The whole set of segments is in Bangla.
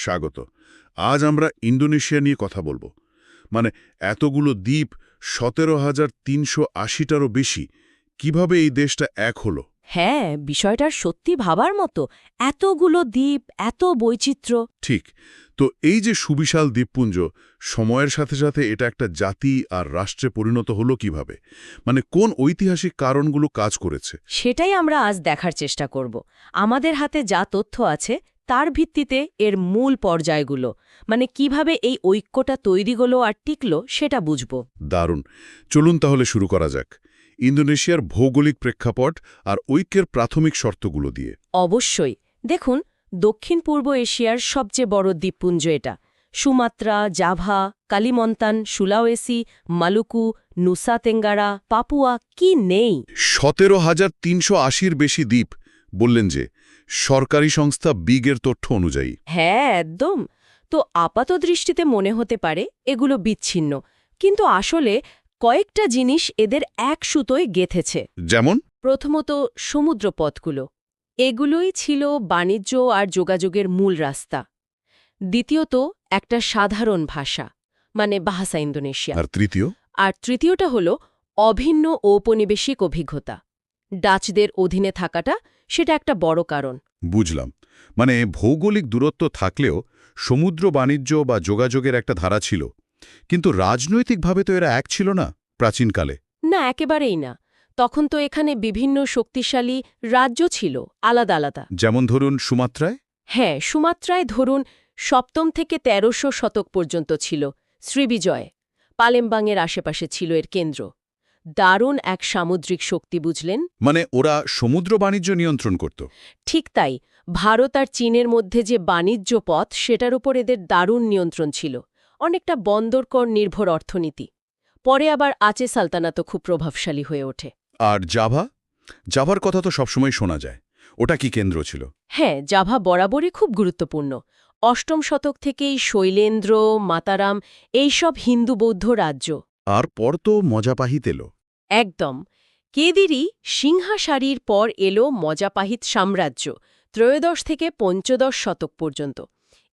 স্বাগত। আজ আমরা ইন্দোনেশিয়া নিয়ে কথা বলব। মানে এতগুলো দ্বীপ সতেরো হাজার তিনশো আশিটারও বেশি। কীভাবে এই দেশটা এক হলো? হ্যাঁ বিষয়টার সত্যি ভাবার মতো। এতগুলো দ্বীপ এত বৈচিত্র্য। ঠিক। তো এই যে সুবিশাল দ্বীপপুঞ্জ সময়ের সাথে সাথে এটা একটা জাতি আর রাষ্ট্রে পরিণত হলো কীভাবে? মানে কোন ঐতিহাসিক কারণগুলো কাজ করেছে? সেটাই আমরা আজ দেখার চেষ্টা করব। আমাদের হাতে যা তথ্য আছে তার ভিত্তিতে এর মূল পর্যায়গুলো মানে কীভাবে এই ঐক্যটা তৈরি হলো আর টিকলো সেটা বুঝব। দারুণ। চলুন তাহলে শুরু করা যাক। ইন্দোনেশিয়ার ভৌগোলিক প্রেক্ষাপট আর ঐক্যের প্রাথমিক শর্তগুলো দিয়ে। অবশ্যই। দেখুন দক্ষিণ পূর্ব এশিয়ার সবচেয়ে বড় দ্বীপপুঞ্জ এটা। Sumatra Java Kalimantan Sulawesi Maluku Nusa Tenggara Papua কি নেই? সতেরো হাজার তিনশো আশির বেশি দ্বীপ বললেন যে সরকারি সংস্থা বিগের তথ্য অনুযায়ী। হ্যাঁ একদম। তো আপাত দৃষ্টিতে মনে হতে পারে এগুলো বিচ্ছিন্ন। কিন্তু আসলে কয়েকটা জিনিস এদের এক সুতোয় গেথেছে। যেমন? প্রথমত সমুদ্রপথগুলো। এগুলোই ছিল বাণিজ্য আর যোগাযোগের মূল রাস্তা। দ্বিতীয়ত একটা সাধারণ ভাষা মানে বাহাসা ইন্দোনেশিয়া আর তৃতীয়? আর তৃতীয়টা হল অভিন্ন ঔপনিবেশিক অভিজ্ঞতা। ডাচদের অধীনে থাকাটা সেটা একটা বড় কারণ। বুঝলাম। মানে ভৌগোলিক দূরত্ব থাকলেও সমুদ্র বাণিজ্য বা যোগাযোগের একটা ধারা ছিল। কিন্তু রাজনৈতিকভাবে তো এরা এক ছিল না প্রাচীনকালে। না একেবারেই না। তখন তো এখানে বিভিন্ন শক্তিশালী রাজ্য ছিল আলাদা আলাদা। যেমন ধরুন সুমাত্রায়? হ্যাঁ সুমাত্রায় ধরুন সপ্তম থেকে তেরোশো শতক পর্যন্ত ছিল শ্রীবিজয়। পালেমবাংয়ের আশেপাশে ছিল এর কেন্দ্র। দারুণ এক সামুদ্রিক শক্তি বুঝলেন? মানে ওরা সমুদ্র বাণিজ্য নিয়ন্ত্রণ করত। ঠিক তাই ভারত আর চীনের মধ্যে যে বাণিজ্য পথ সেটার উপর এদের দারুণ নিয়ন্ত্রণ ছিল। অনেকটা বন্দরকর নির্ভর অর্থনীতি। পরে আবার আচে সালতানাতও খুব প্রভাবশালী হয়ে ওঠে। আর জাভা? জাভার কথা তো সবসময় শোনা যায়। ওটা কি কেন্দ্র ছিল? হ্যাঁ জাভা বরাবরই খুব গুরুত্বপূর্ণ। অষ্টম শতক থেকেই শৈলেন্দ্র মাতারাম এইসব হিন্দু বৌদ্ধ রাজ্য। আর পর তো মজাপাহিত এলো। একদম। কেদিরই সিংহাসারির পর এলো মজাপাহিত সাম্রাজ্য ত্রয়োদশ থেকে পঞ্চদশ শতক পর্যন্ত।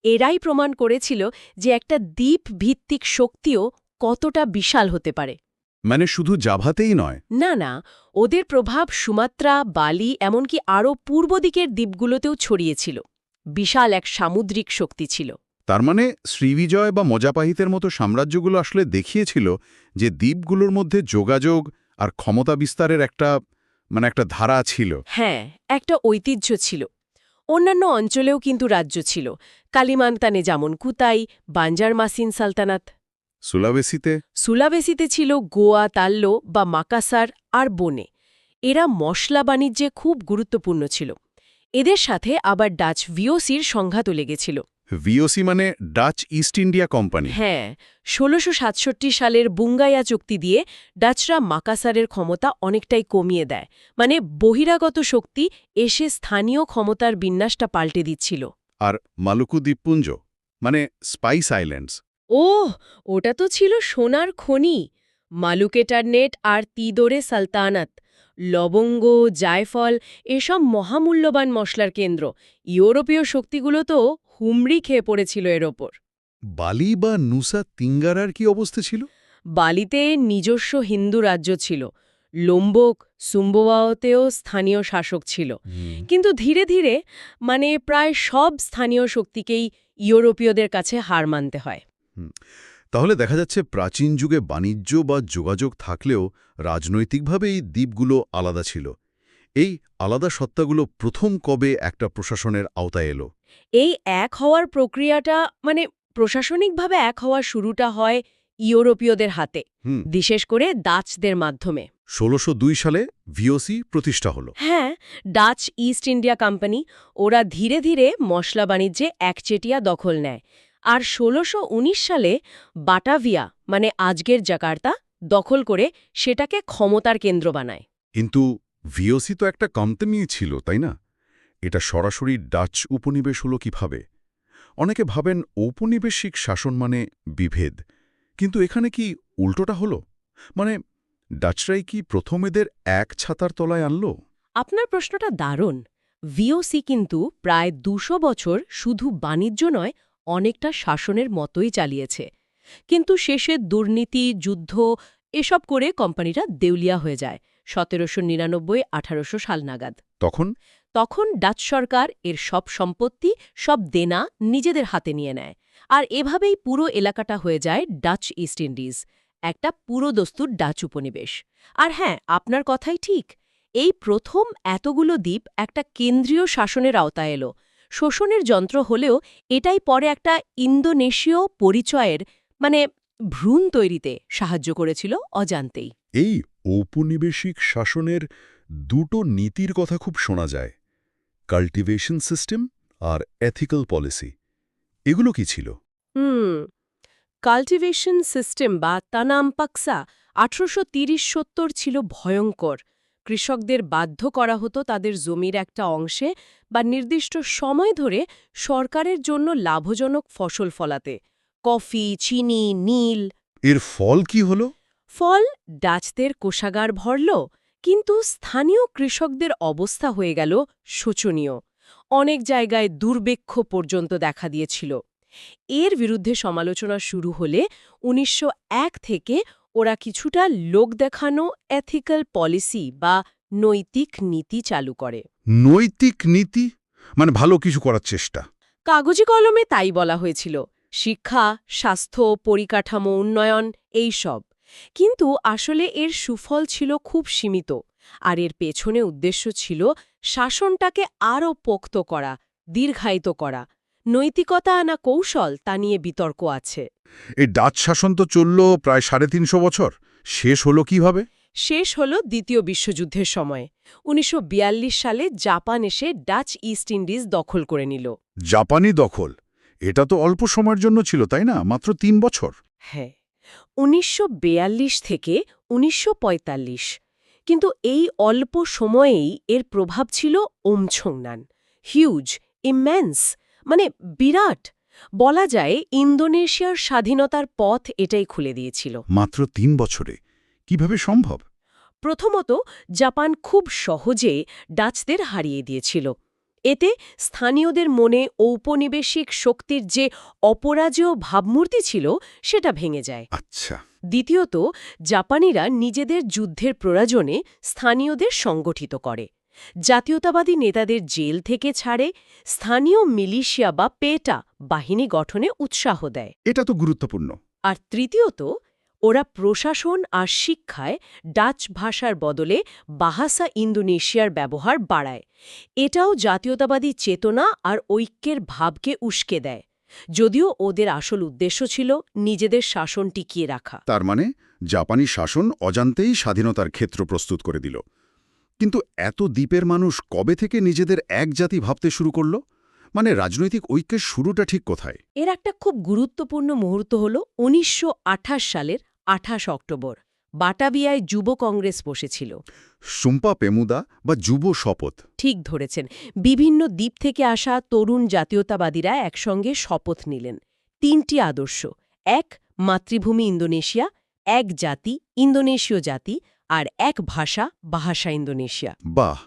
এরাই প্রমাণ করেছিল যে একটা দ্বীপ ভিত্তিক শক্তিও কতটা বিশাল হতে পারে। মানে শুধু জাভাতেই নয়। না না ওদের প্রভাব সুমাত্রা বালি এমনকি আরও পূর্ব দিকের দ্বীপগুলোতেও ছড়িয়েছিল। বিশাল এক সামুদ্রিক শক্তি ছিল। তার মানে শ্রীবিজয় বা মজাপাহিতের মতো সাম্রাজ্যগুলো আসলে দেখিয়েছিল যে দ্বীপগুলোর মধ্যে যোগাযোগ আর ক্ষমতা বিস্তারের একটা মানে একটা ধারা ছিল। হ্যাঁ একটা ঐতিহ্য ছিল। অন্যান্য অঞ্চলেও কিন্তু রাজ্য ছিল। কালিমান্তানে যেমন কুতাই বাঞ্জার মাসিন সালতানাত। সুলাবেসিতে সুলাবেসিতে ছিল গোয়া তাল্লো বা মাকাসার আর বনে। এরা মশলা বাণিজ্যে খুব গুরুত্বপূর্ণ ছিল। এদের সাথে আবার ডাচ ভিওসির সংঘাতও লেগেছিল। ভিওসি মানে ডাচ ইস্ট ইন্ডিয়া কোম্পানি হ্যাঁ ষোলোশো সাতষট্টি সালের বুঙ্গাইয়া চুক্তি দিয়ে ডাচরা মাকাসারের ক্ষমতা অনেকটাই কমিয়ে দেয়। মানে বহিরাগত শক্তি এসে স্থানীয় ক্ষমতার বিন্যাসটা পাল্টে দিচ্ছিল। আর মালুকু দ্বীপপুঞ্জ মানে স্পাইস আইল্যান্ডস ওহ ওটা তো ছিল সোনার খনি। মালুকেটারনেট আর তিদোরে সালতানাত। লবঙ্গ জায়ফল এসব মহামূল্যবান মশলার কেন্দ্র। ইউরোপীয় শক্তিগুলো তো হুমড়ি খেয়ে পড়েছিল এর ওপর। বালি বা নুসা তিঙ্গারার কি অবস্থা ছিল? বালিতে নিজস্ব হিন্দু রাজ্য ছিল। লোম্বক সুম্বওয়াওতেও স্থানীয় শাসক ছিল। কিন্তু ধীরে ধীরে মানে প্রায় সব স্থানীয় শক্তিকেই ইউরোপীয়দের কাছে হার মানতে হয়। তাহলে দেখা যাচ্ছে প্রাচীন যুগে বাণিজ্য বা যোগাযোগ থাকলেও রাজনৈতিকভাবে এই দ্বীপগুলো আলাদা ছিল। এই আলাদা সত্তাগুলো প্রথম কবে একটা প্রশাসনের আওতায় এলো? এই এক হওয়ার প্রক্রিয়াটা মানে প্রশাসনিকভাবে এক হওয়ার শুরুটা হয় ইউরোপীয়দের হাতে বিশেষ করে ডাচদের মাধ্যমে। ষোলোশো সালে ভিওসি প্রতিষ্ঠা হলো। হ্যাঁ ডাচ ইস্ট ইন্ডিয়া কোম্পানি ওরা ধীরে ধীরে মশলা বাণিজ্যে একচেটিয়া দখল নেয়। আর ষোলোশো সালে বাটাভিয়া মানে আজকের জাকার্তা দখল করে সেটাকে ক্ষমতার কেন্দ্র বানায়। কিন্তু ভিওসি তো একটা কোম্পানি ছিল তাই না? এটা সরাসরি ডাচ উপনিবেশ হলো কীভাবে? অনেকে ভাবেন ঔপনিবেশিক শাসন মানে বিভেদ কিন্তু এখানে কি উল্টোটা হলো? মানে ডাচরাই কি প্রথম এদের এক ছাতার তলায় আনল? আপনার প্রশ্নটা দারুণ। ভিওসি কিন্তু প্রায় দুশো বছর শুধু বাণিজ্য নয় অনেকটা শাসনের মতোই চালিয়েছে। কিন্তু শেষে দুর্নীতি যুদ্ধ এসব করে কোম্পানিটা দেউলিয়া হয়ে যায় সতেরোশো নিরানব্বই আঠারোশো সাল নাগাদ। তখন? তখন ডাচ সরকার এর সব সম্পত্তি সব দেনা নিজেদের হাতে নিয়ে নেয়। আর এভাবেই পুরো এলাকাটা হয়ে যায় ডাচ ইস্ট ইন্ডিজ একটা পুরো দস্তুর ডাচ উপনিবেশ। আর হ্যাঁ আপনার কথাই ঠিক এই প্রথম এতগুলো দ্বীপ একটা কেন্দ্রীয় শাসনের আওতায় এলো শোষণের যন্ত্র হলেও এটাই পরে একটা ইন্দোনেশীয় পরিচয়ের মানে ভ্রূণ তৈরিতে সাহায্য করেছিল অজান্তেই। এই ঔপনিবেশিক শাসনের দুটো নীতির কথা খুব শোনা যায় কাল্টিভেশন সিস্টেম আর এথিক্যাল পলিসি। এগুলো কি ছিল? হুম কাল্টিভেশন সিস্টেম বা তানাম পাকসা আঠারোশো তিরিশ সত্তর ছিল ভয়ঙ্কর। কৃষকদের বাধ্য করা হতো তাদের জমির একটা অংশে বা নির্দিষ্ট সময় ধরে সরকারের জন্য লাভজনক ফসল ফলাতে। কফি চিনি নীল। এর ফল কি হলো? ফল ডাচদের কোষাগার ভরল কিন্তু স্থানীয় কৃষকদের অবস্থা হয়ে গেল শোচনীয়। অনেক জায়গায় দুর্ভিক্ষ পর্যন্ত দেখা দিয়েছিল। এর বিরুদ্ধে সমালোচনা শুরু হলে উনিশশো এক থেকে ওরা কিছুটা লোক দেখানো এথিক্যাল পলিসি বা নৈতিক নীতি চালু করে। নৈতিক নীতি? মানে ভালো কিছু করার চেষ্টা। কাগজে কলমে তাই বলা হয়েছিল শিক্ষা স্বাস্থ্য পরিকাঠামো উন্নয়ন এই সব। কিন্তু আসলে এর সুফল ছিল খুব সীমিত আর এর পেছনে উদ্দেশ্য ছিল শাসনটাকে আরও পোক্ত করা দীর্ঘায়িত করা নৈতিকতা আনা কৌশল তা নিয়ে বিতর্ক আছে। এই ডাচ শাসন তো চলল প্রায় সাড়ে তিনশো বছর। শেষ হলো কীভাবে? শেষ হল দ্বিতীয় বিশ্বযুদ্ধের সময়। উনিশশো বিয়াল্লিশ সালে জাপান এসে ডাচ ইস্ট ইন্ডিজ দখল করে নিল। জাপানি দখল। এটা তো অল্প সময়ের জন্য ছিল তাই না? মাত্র তিন বছর। হ্যাঁ উনিশশো থেকে উনিশশো পঁয়তাল্লিশ। কিন্তু এই অল্প সময়েই এর প্রভাব ছিল ওমছংনান। হিউজ ইমেন্স মানে বিরাট। বলা যায় ইন্দোনেশিয়ার স্বাধীনতার পথ এটাই খুলে দিয়েছিল। মাত্র তিন বছরে। কীভাবে সম্ভব? প্রথমত জাপান খুব সহজে ডাচদের হারিয়ে দিয়েছিল। এতে স্থানীয়দের মনে ঔপনিবেশিক শক্তির যে অপরাজেয় ভাবমূর্তি ছিল সেটা ভেঙে যায়। আচ্ছা। দ্বিতীয়ত জাপানিরা নিজেদের যুদ্ধের প্রয়োজনে স্থানীয়দের সংগঠিত করে। জাতীয়তাবাদী নেতাদের জেল থেকে ছাড়ে স্থানীয় মিলিশিয়া বা পেটা বাহিনী গঠনে উৎসাহ দেয়। এটা তো গুরুত্বপূর্ণ। আর তৃতীয়ত ওরা প্রশাসন আর শিক্ষায় ডাচ ভাষার বদলে বাহাসা ইন্দোনেশিয়ার ব্যবহার বাড়ায়। এটাও জাতীয়তাবাদী চেতনা আর ঐক্যের ভাবকে উস্কে দেয়। যদিও ওদের আসল উদ্দেশ্য ছিল নিজেদের শাসন টিকিয়ে রাখা। তার মানে জাপানি শাসন অজান্তেই স্বাধীনতার ক্ষেত্র প্রস্তুত করে দিল। কিন্তু এত দ্বীপের মানুষ কবে থেকে নিজেদের এক জাতি ভাবতে শুরু করল? মানে রাজনৈতিক ঐক্যের শুরুটা ঠিক কোথায়? এর একটা খুব গুরুত্বপূর্ণ মুহূর্ত হল উনিশশো আঠাশ সালের আঠাশ অক্টোবর। বাটাবিয়ায় যুব কংগ্রেস বসেছিল। সুম্পা পেমুদা বা যুব শপথ। ঠিক ধরেছেন। বিভিন্ন দ্বীপ থেকে আসা তরুণ জাতীয়তাবাদীরা একসঙ্গে শপথ নিলেন। তিনটি আদর্শ। এক মাতৃভূমি ইন্দোনেশিয়া এক জাতি ইন্দোনেশীয় জাতি আর এক ভাষা বাহাসা ইন্দোনেশিয়া। বাহ!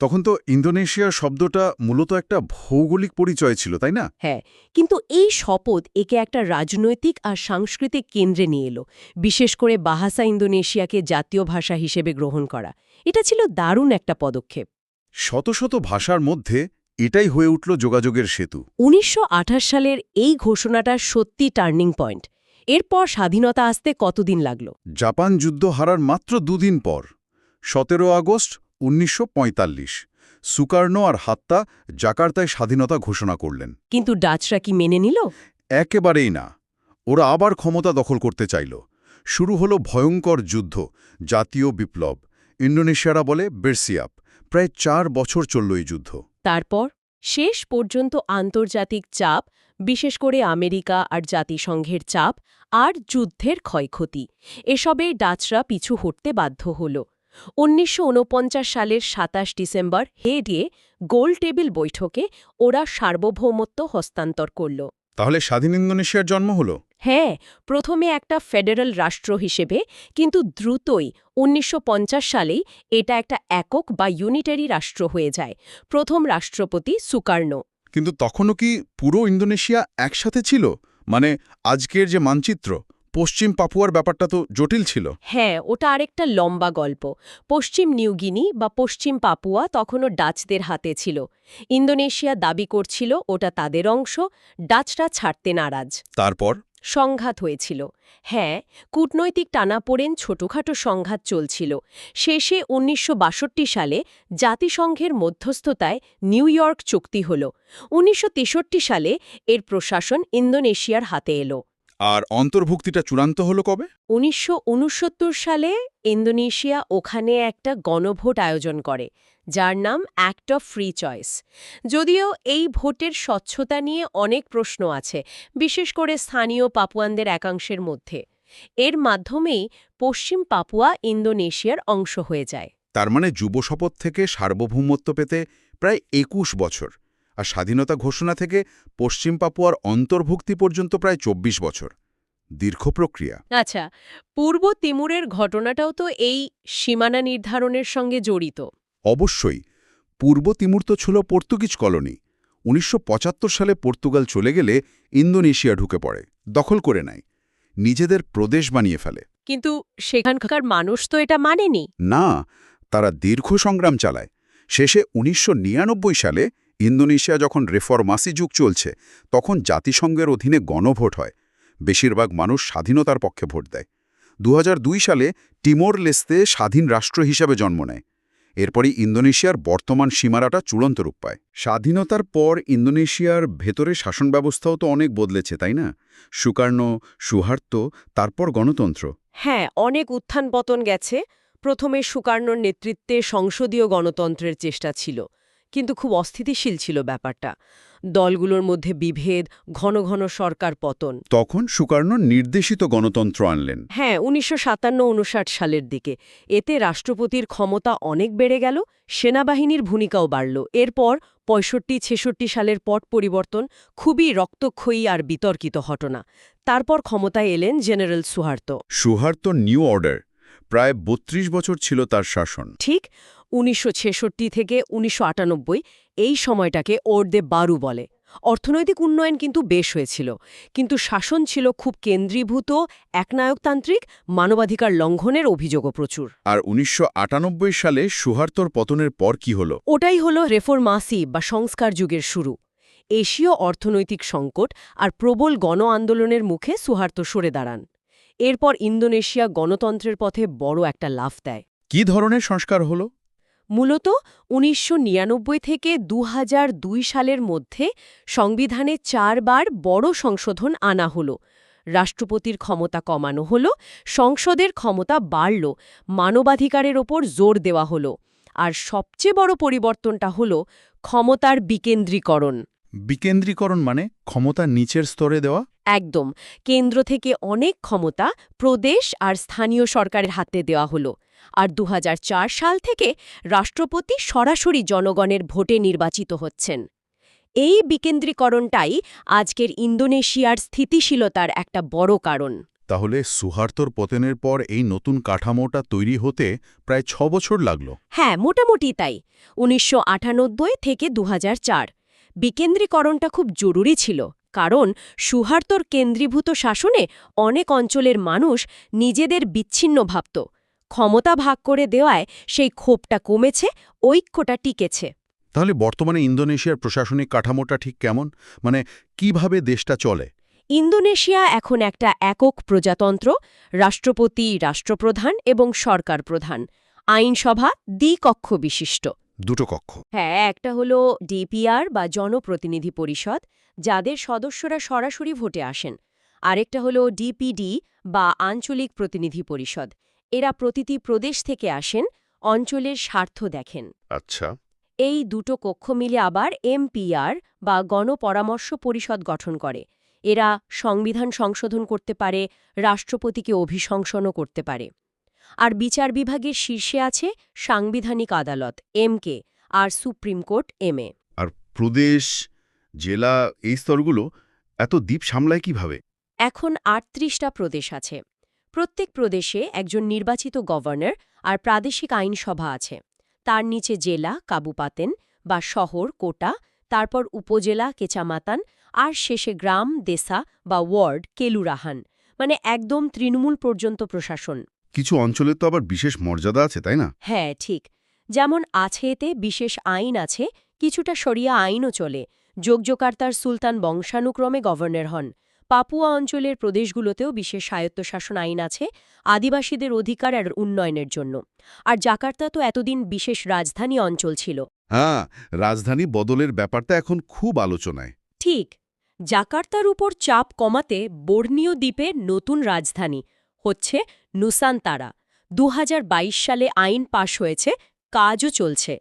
তখন তো ইন্দোনেশিয়া শব্দটা মূলত একটা ভৌগোলিক পরিচয় ছিল তাই না? হ্যাঁ কিন্তু এই শপথ একে একটা রাজনৈতিক আর সাংস্কৃতিক কেন্দ্রে নিয়ে এলো বিশেষ করে বাহাসা ইন্দোনেশিয়াকে জাতীয় ভাষা হিসেবে গ্রহণ করা। এটা ছিল দারুণ একটা পদক্ষেপ। শত শত ভাষার মধ্যে এটাই হয়ে উঠল যোগাযোগের সেতু। উনিশশো আঠাশ সালের এই ঘোষণাটা সত্যি টার্নিং পয়েন্ট। এরপর স্বাধীনতা আসতে কতদিন লাগল? জাপান যুদ্ধ হারার মাত্র দুদিন পর সতেরো আগস্ট উনিশশো সুকার্নো আর হাত্তা জাকার্তায় স্বাধীনতা ঘোষণা করলেন। কিন্তু ডাচরা কি মেনে নিল? একেবারেই না। ওরা আবার ক্ষমতা দখল করতে চাইল। শুরু হলো ভয়ঙ্কর যুদ্ধ জাতীয় বিপ্লব। ইন্দোনেশিয়ারা বলে বেরসিয়াপ। প্রায় চার বছর চলল এই যুদ্ধ। তারপর? শেষ পর্যন্ত আন্তর্জাতিক চাপ, বিশেষ করে আমেরিকা আর জাতিসংঘের চাপ আর যুদ্ধের ক্ষয়ক্ষতি। এসবে ডাচরা পিছু হটতে বাধ্য হল। উনিশশো ঊনপঞ্চাশ সালের সাতাশ ডিসেম্বর হেডিয়ে গোল টেবিল বৈঠকে ওরা সার্বভৌমত্ব হস্তান্তর করল। তাহলে স্বাধীন ইন্দোনেশিয়ার জন্ম হলো? হ্যাঁ প্রথমে একটা ফেডারেল রাষ্ট্র হিসেবে কিন্তু দ্রুতই উনিশশো পঞ্চাশ সালেই এটা একটা একক বা ইউনিটারি রাষ্ট্র হয়ে যায়। প্রথম রাষ্ট্রপতি সুকার্নো। কিন্তু তখনও কি পুরো ইন্দোনেশিয়া একসাথে ছিল? মানে আজকের যে মানচিত্র পশ্চিম পাপুয়ার ব্যাপারটা তো জটিল ছিল। হ্যাঁ ওটা আরেকটা লম্বা গল্প। পশ্চিম নিউগিনি বা পশ্চিম পাপুয়া তখনও ডাচদের হাতে ছিল। ইন্দোনেশিয়া দাবি করছিল ওটা তাদের অংশ ডাচরা ছাড়তে নারাজ। তারপর? সংঘাত হয়েছিল। হ্যাঁ কূটনৈতিক টানাপোড়েন ছোটখাটো সংঘাত চলছিল। শেষে উনিশশো বাষট্টি সালে জাতিসংঘের মধ্যস্থতায় নিউ ইয়র্ক চুক্তি হল। উনিশশো তেষট্টি সালে এর প্রশাসন ইন্দোনেশিয়ার হাতে এলো। আর অন্তর্ভুক্তিটা চূড়ান্ত হলো কবে? উনিশশো উনসত্তর সালে ইন্দোনেশিয়া ওখানে একটা গণভোট আয়োজন করে যার নাম অ্যাক্ট অফ ফ্রি চয়েস যদিও এই ভোটের স্বচ্ছতা নিয়ে অনেক প্রশ্ন আছে বিশেষ করে স্থানীয় পাপুয়ানদের একাংশের মধ্যে। এর মাধ্যমেই পশ্চিম পাপুয়া ইন্দোনেশিয়ার অংশ হয়ে যায়। তার মানে যুব শপথ থেকে সার্বভৌমত্ব পেতে প্রায় একুশ বছর। আর স্বাধীনতা ঘোষণা থেকে পশ্চিম পাপুয়ার অন্তর্ভুক্তি পর্যন্ত প্রায় ২৪ বছর। দীর্ঘ প্রক্রিয়া। আচ্ছা পূর্ব তিমুরের ঘটনাটাও তো এই সীমানা নির্ধারণের সঙ্গে জড়িত। অবশ্যই পূর্ব তিমুর তো ছিল পর্তুগিজ কলোনি। উনিশশো পঁচাত্তর সালে পর্তুগাল চলে গেলে ইন্দোনেশিয়া ঢুকে পড়ে দখল করে নেয় নিজেদের প্রদেশ বানিয়ে ফেলে। কিন্তু সেখানকার মানুষ তো এটা মানেনি। না তারা দীর্ঘ সংগ্রাম চালায়। শেষে উনিশশো নিরানব্বই সালে ইন্দোনেশিয়া যখন রেফরমাসি যুগ চলছে, তখন জাতিসংঘের অধীনে গণভোট হয়। বেশিরভাগ মানুষ স্বাধীনতার পক্ষে ভোট দেয়। দু হাজার দুই সালে টিমোর লেস্তে স্বাধীন রাষ্ট্র হিসাবে জন্ম নেয়। এরপরই ইন্দোনেশিয়ার বর্তমান সীমারাটা চূড়ান্ত রূপ পায়। স্বাধীনতার পর ইন্দোনেশিয়ার ভেতরে শাসন ব্যবস্থাও তো অনেক বদলেছে, তাই না? সুকার্ণ, সুহার্ত, তারপর গণতন্ত্র। হ্যাঁ অনেক উত্থান পতন গেছে। প্রথমে সুকার্ণর নেতৃত্বে সংসদীয় গণতন্ত্রের চেষ্টা ছিল। কিন্তু খুব অস্থিতিশীল ছিল ব্যাপারটা। দলগুলোর মধ্যে বিভেদ ঘন ঘন সরকার পতন। তখন সুকার্ণ নির্দেশিত গণতন্ত্র আনলেন। হ্যাঁ উনিশশো সাতান্ন উনষাট সালের দিকে। এতে রাষ্ট্রপতির ক্ষমতা অনেক বেড়ে গেল সেনাবাহিনীর ভূমিকাও বাড়ল। এরপর পঁয়ষট্টি ছেষট্টি সালের পট পরিবর্তন খুবই রক্তক্ষয়ী আর বিতর্কিত ঘটনা। তারপর ক্ষমতায় এলেন general Suharto. Suharto new order. প্রায় ৩২ বছর ছিল তার শাসন। ঠিক উনিশশো ছেষট্টি থেকে উনিশশো আটানব্বই এই সময়টাকে ওর্দে বারু বলে। অর্থনৈতিক উন্নয়ন কিন্তু বেশ হয়েছিল কিন্তু শাসন ছিল খুব কেন্দ্রীভূত একনায়কতান্ত্রিক মানবাধিকার লঙ্ঘনের অভিযোগও প্রচুর। আর উনিশশো আটানব্বই সালে সুহার্তর পতনের পর কি হল? ওটাই হল রেফরমাসি বা সংস্কার যুগের শুরু। এশীয় অর্থনৈতিক সংকট আর প্রবল গণ আন্দোলনের মুখে সুহার্ত সরে দাঁড়ান। এরপর ইন্দোনেশিয়া গণতন্ত্রের পথে বড় একটা লাফ দেয়। কি ধরনের সংস্কার হল? মূলত উনিশশো নিরানব্বই থেকে দু হাজার দুই সালের মধ্যে সংবিধানে চারবার বড় সংশোধন আনা হল। রাষ্ট্রপতির ক্ষমতা কমানো হল সংসদের ক্ষমতা বাড়ল মানবাধিকারের ওপর জোর দেওয়া হল আর সবচেয়ে বড় পরিবর্তনটা হল ক্ষমতার বিকেন্দ্রীকরণ। বিকেন্দ্রীকরণ মানে ক্ষমতা নিচের স্তরে দেওয়া? একদম। কেন্দ্র থেকে অনেক ক্ষমতা প্রদেশ আর স্থানীয় সরকারের হাতে দেওয়া হলো। আর দু হাজার চার সাল থেকে রাষ্ট্রপতি সরাসরি জনগণের ভোটে নির্বাচিত হচ্ছেন। এই বিকেন্দ্রীকরণটাই আজকের ইন্দোনেশিয়ার স্থিতিশীলতার একটা বড় কারণ। তাহলে সুহার্তর পতনের পর এই নতুন কাঠামোটা তৈরি হতে প্রায় ছ বছর লাগল? হ্যাঁ মোটামুটি তাই। উনিশশো থেকে দু হাজার চার বিকেন্দ্রীকরণটা খুব জরুরি ছিল কারণ সুহার্তর কেন্দ্রীভূত শাসনে অনেক অঞ্চলের মানুষ নিজেদের বিচ্ছিন্ন ভাবত। ক্ষমতা ভাগ করে দেওয়ায় সেই ক্ষোভটা কমেছে ঐক্যটা টিকেছে। তাহলে বর্তমানে ইন্দোনেশিয়ার প্রশাসনিক কাঠামোটা ঠিক কেমন? মানে কীভাবে দেশটা চলে? ইন্দোনেশিয়া এখন একটা একক প্রজাতন্ত্র রাষ্ট্রপতি রাষ্ট্রপ্রধান এবং সরকার প্রধান। আইনসভা দ্বিকক্ষ বিশিষ্ট। দুটো কক্ষ। হ্যাঁ একটা হলো ডিপিআর বা জনপ্রতিনিধি পরিষদ যাদের সদস্যরা সরাসরি ভোটে আসেন। আরেকটা হলো ডিপিডি বা আঞ্চলিক প্রতিনিধি পরিষদ। এরা প্রতিটি প্রদেশ থেকে আসেন অঞ্চলের স্বার্থ দেখেন। আচ্ছা। এই দুটো কক্ষ মিলে আবার এমপিআর বা গণপরামর্শ পরিষদ গঠন করে। এরা সংবিধান সংশোধন করতে পারে রাষ্ট্রপতিকে অভিশংসনও করতে পারে। আর বিচার বিভাগের শীর্ষে আছে সাংবিধানিক আদালত এমকে আর সুপ্রিম কোর্ট এম আর প্রদেশ জেলা এই স্তরগুলো এত দ্বীপ সামলায় কীভাবে? এখন আটত্রিশটা প্রদেশ আছে। প্রত্যেক প্রদেশে একজন নির্বাচিত গভর্নর আর প্রাদেশিক আইনসভা আছে। তার নিচে জেলা কাবু পাতেন বা শহর কোটা তারপর উপজেলা কেচামাতান আর শেষে গ্রাম দেশা বা ওয়ার্ড কেলুরাহান। মানে একদম তৃণমূল পর্যন্ত প্রশাসন। কিছু অঞ্চলে তো আবার বিশেষ মর্যাদা আছে তাই না? হ্যাঁ ঠিক। যেমন আছে এতে বিশেষ আইন আছে কিছুটা সরিয়া আইনও চলে। যোগযোকার্তার সুলতান বংশানুক্রমে গভর্নর হন। পাপুয়া অঞ্চলের প্রদেশগুলোতেও বিশেষ স্বায়ত্তশাসন আইন আছে আদিবাসীদের অধিকার আর উন্নয়নের জন্য। আর জাকার্তা তো এতদিন বিশেষ রাজধানী অঞ্চল ছিল। হ্যাঁ রাজধানী বদলের ব্যাপারটা এখন খুব আলোচনায়। ঠিক জাকার্তার উপর চাপ কমাতে বোর্নিও দ্বীপে নতুন রাজধানী হচ্ছে নুসানতারা। দু সালে আইন পাশ হয়েছে কাজও চলছে।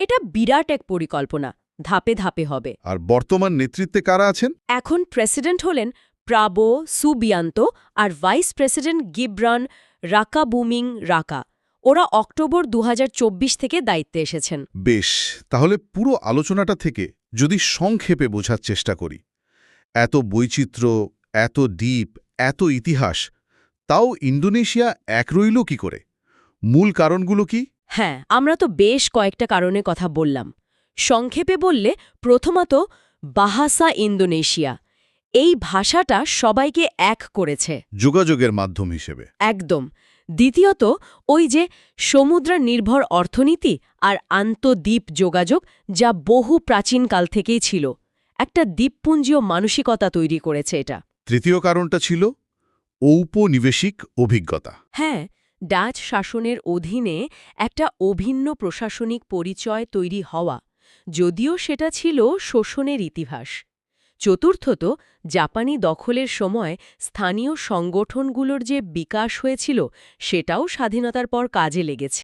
এটা বিরাট এক পরিকল্পনা ধাপে ধাপে হবে। আর বর্তমান নেতৃত্বে কারা আছেন? এখন প্রেসিডেন্ট হলেন প্রাবো সুবিয়ান্ত আর ভাইস প্রেসিডেন্ট গিব্রান রাকাবুমিং রাকা। ওরা অক্টোবর দু হাজার চব্বিশ থেকে দায়িত্বে এসেছেন। বেশ তাহলে পুরো আলোচনাটা থেকে যদি সংক্ষেপে বোঝার চেষ্টা করি। এত বৈচিত্র্য এত দ্বীপ এত ইতিহাস তাও ইন্দোনেশিয়া এক রইল কি করে? মূল কারণগুলো কি? হ্যাঁ আমরা তো বেশ কয়েকটা কারণে কথা বললাম। সংক্ষেপে বললে প্রথমত বাহাসা ইন্দোনেশিয়া এই ভাষাটা সবাইকে এক করেছে। যোগাযোগের মাধ্যম হিসেবে। একদম। দ্বিতীয়ত ওই যে সমুদ্র নির্ভর অর্থনীতি আর আন্তদ্বীপ যোগাযোগ যা বহু প্রাচীনকাল থেকেই ছিল। একটা দ্বীপপুঞ্জীয় মানসিকতা তৈরি করেছে এটা। তৃতীয় কারণটা ছিল ঔপনিবেশিক অভিজ্ঞতা। হ্যাঁ ডাচ শাসনের অধীনে একটা অভিন্ন প্রশাসনিক পরিচয় তৈরি হওয়া যদিও সেটা ছিল শোষণের ইতিহাস। চতুর্থত জাপানি দখলের সময় স্থানীয় সংগঠনগুলোর যে বিকাশ হয়েছিল সেটাও স্বাধীনতার পর কাজে লেগেছে।